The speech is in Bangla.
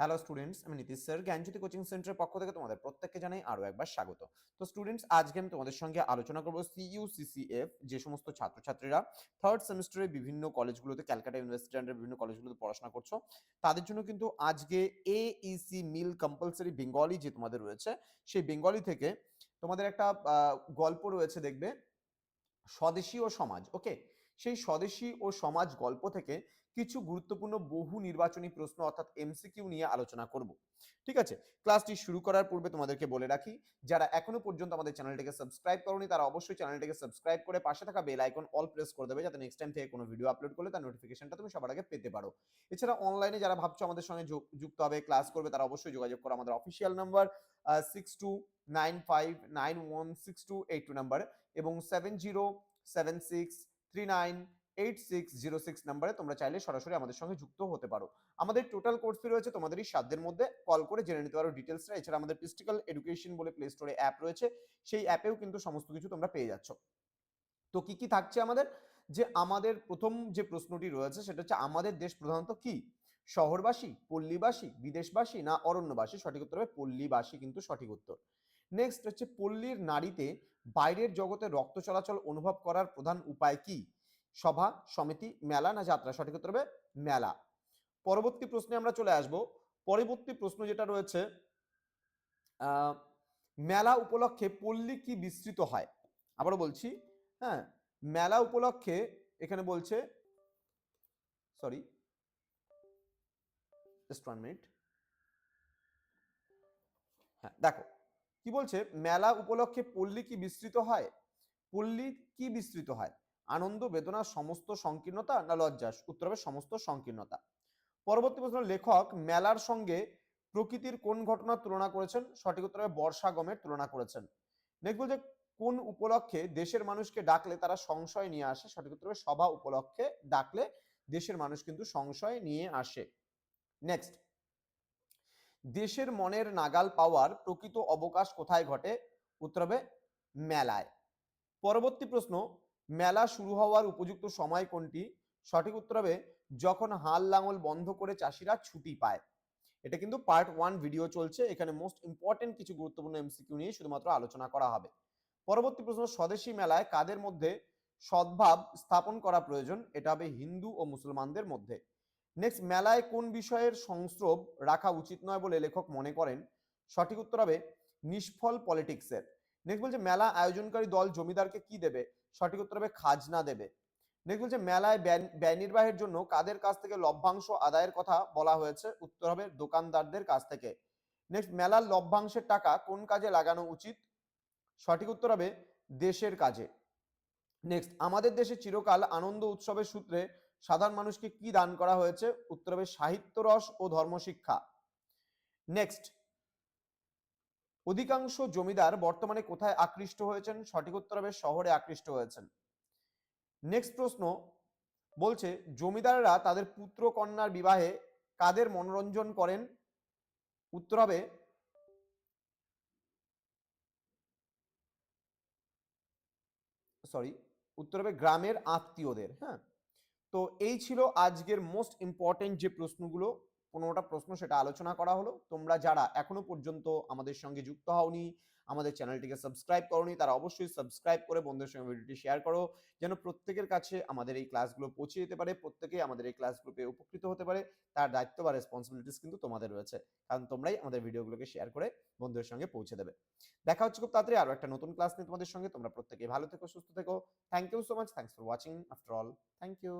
হ্যালো স্টুডেন্টস আমি নীতিশ স্যার, জ্ঞানজ্যোতি কোচিং সেন্টারের পক্ষ থেকে তোমাদের প্রত্যেককে জানাই আরও একবার স্বাগত। তো স্টুডেন্টস আজকে আমি তোমাদের সঙ্গে আলোচনা করব সিইউসিসিএফ যে সমস্ত ছাত্রছাত্রীরা থার্ড সেমিস্টারে বিভিন্ন কলেজগুলোতে ক্যালকাটা ইউনিভার্সিটি আন্ডার বিভিন্ন কলেজগুলোতে পড়াশোনা করছ, তাদের জন্য কিন্তু আজকে এইসি মিল কম্পালসারি বেঙ্গলি যে তোমাদের রয়েছে, সেই বেঙ্গলি থেকে তোমাদের একটা গল্প রয়েছে দেখবে স্বদেশী ও সমাজ ওকে সেই স্বদেশী ও সমাজ গল্প থেকে কিছু গুরুত্বপূর্ণ বহু নির্বাচনী প্রশ্ন অর্থাৎ এমসিকিউ নিয়ে আলোচনা করব। ঠিক আছে? ক্লাসটি শুরু করার পূর্বে তোমাদেরকে বলে রাখি, যারা এখনও পর্যন্ত আমাদের চ্যানেলটিকে সাবস্ক্রাইব করনি, তারা অবশ্যই চ্যানেলটিকে সাবস্ক্রাইব করে পাশে থাকা বেল আইকন অল প্রেস করে দেবে যাতে নেক্সট টাইম থেকে কোনো ভিডিও আপলোড করলে তার নোটিফিকেশনটা তুমি সবার আগে পেতে পারো। এছাড়া অনলাইনে যারা ভাবছ আমাদের সঙ্গে যুক্ত হবে ক্লাস করবে, তারা অবশ্যই যোগাযোগ করো আমাদের official number six two nine five nine one six two eight two number এবং seven zero seven six three nine eight six zero six নাম্বারে তোমরা চাইলে সরাসরি আমাদের সঙ্গে যুক্ত হতে পারো। আমাদের টোটাল কোর্স রয়েছে তোমাদের এই সাধ্যের মধ্যে। কল করে জেনে নিতে পারো ডিটেলসটা এছাড়া আমাদের পিস্টিক্যাল এডুকেশন বলে প্লে স্টোরে অ্যাপ রয়েছে। সেই অ্যাপেও কিন্তু সমস্ত কিছু তোমরা পেয়ে যাচ্ছ। তো কি কি থাকছে আমাদের? যে আমাদের প্রথম যে প্রশ্নটি রয়েছে সেটা হচ্ছে আমাদের দেশ প্রধানত কি? শহরবাসী, পল্লীবাসী, বিদেশবাসী না অরণ্যবাসী? সঠিক উত্তর হবে পল্লীবাসী কিন্তু সঠিক উত্তর। নেক্সট হচ্ছে পল্লীর নারীতে বাইরের জগতে রক্ত চলাচল অনুভব করার প্রধান উপায় কি? সভা, সমিতি, মেলা না যাত্রা? সঠিক উত্তর হবে মেলা। পরবর্তী প্রশ্নে আমরা চলে আসব। পরবর্তী প্রশ্ন যেটা রয়েছে মেলা উপলক্ষে পল্লী কি বিস্তৃত হয়? আবারও বলছি হ্যাঁ মেলা উপলক্ষে এখানে বলছে সরি জাস্ট ওয়ান মিনিট হ্যাঁ দেখো কি বলছে? মেলা উপলক্ষে পল্লী কি বিস্তৃত হয়? পল্লী কি বিস্তৃত হয়? আনন্দ, বেদনা, সমস্ত সংকীর্ণতা না লজ্জাস? উত্তর হবে সমস্ত সংকীর্ণতা। পরবর্তী প্রশ্ন, লেখক মেলার সঙ্গে প্রকৃতির কোন ঘটনার তুলনা করেছেন? সঠিক উত্তর হবে বর্ষা গমের তুলনা করেছেন। নেক্সট বলছে, কোন উপলক্ষে দেশের মানুষকে ডাকলে তারা সংশয় নিয়ে আসে? সঠিক উত্তর হবে সভা উপলক্ষে ডাকলে দেশের মানুষ কিন্তু সংশয় নিয়ে আসে। নেক্সট। দেশের মনের নাগাল পাওয়ার প্রকৃত অবকাশ কোথায় ঘটে? উত্তর হবে মেলায়। পরবর্তী প্রশ্ন, মেলা শুরু হওয়ার উপযুক্ত সময় কোনটি? সঠিক উত্তর হবে যখন হাল লাঙল বন্ধ করে চাষিরা ছুটি পায়। এটা কিন্তু পার্ট ওয়ান ভিডিও চলছে। এখানে মোস্ট ইম্পর্টেন্ট কিছু গুরুত্বপূর্ণ এমসিকিউ নিয়ে শুধুমাত্র আলোচনা করা হবে। পরবর্তী প্রশ্ন, স্বদেশী মেলায় কাদের মধ্যে সদ্ভাব স্থাপন করা প্রয়োজন? এটা হবে হিন্দু ও মুসলমানদের মধ্যে। নেক্সট মেলায় কোন বিষয়ের সংস্রব রাখা উচিত নয় বলে লেখক মনে করেন? সঠিক উত্তর হবে নিষ্ফল পলিটিক্সের নেক্সট বলছে, মেলা আয়োজনকারী দল জমিদারকে কি দেবে? সঠিক উত্তর হবে খাজনা দেবে। নেক্সট বলছে, মেলায় ব্যয়- নির্বাহের জন্য কাদের কাছ থেকে লভ্যাংশ আদায়ের কথা বলা হয়েছে? উত্তর হবে দোকানদারদের কাছ থেকে। নেক্সট মেলার লভ্যাংশের টাকা কোন কাজে লাগানো উচিত? সঠিক উত্তর হবে দেশের কাজে। নেক্সট আমাদের দেশে চিরকাল আনন্দ উৎসবের সূত্রে সাধারণ মানুষকে কি দান করা হয়েছে? উত্তর হবে সাহিত্য রস ও ধর্মশিক্ষা নেক্সট অধিকাংশ জমিদার বর্তমানে কোথায় আকৃষ্ট হয়েছেন? সঠিক উত্তর হবে শহরে আকৃষ্ট হয়েছেন। নেক্সট প্রশ্ন বলছে, জমিদাররা তাদের পুত্র কন্যার বিবাহে কাদের মনোরঞ্জন করেন? উত্তর হবে সরি উত্তর হবে গ্রামের আত্মীয়দের হ্যাঁ। তো এই ছিল আজকের মোস্ট ইম্পর্টেন্ট যে প্রশ্নগুলো। পনেরোটা প্রশ্ন সেটা আলোচনা করা হলো। তোমরা যারা এখনও পর্যন্ত আমাদের সঙ্গে যুক্ত হওনি, আমাদের চ্যানেলটিকে সাবস্ক্রাইব করনি, তারা অবশ্যই সাবস্ক্রাইব করে বন্ধুদের সঙ্গে ভিডিওটি শেয়ার করো, যেন প্রত্যেকের কাছে আমাদের এই ক্লাসগুলো পৌঁছে যেতে পারে প্রত্যেকে আমাদের এই ক্লাসগুলো পেয়ে উপকৃত হতে পারে। তার দায়িত্ব বা রেসপন্সিবিলিটিস কিন্তু তোমাদের রয়েছে, কারণ তোমরাই আমাদের ভিডিওগুলোকে শেয়ার করে বন্ধুদের সঙ্গে পৌঁছে দেবে। দেখা হচ্ছে খুব তাড়াতাড়ি আরও একটা নতুন ক্লাস নিয়ে তোমাদের সঙ্গে। তোমরা প্রত্যেকে ভালো থেকো, সুস্থ থেকো। Thank you so much thanks for watching after all thank you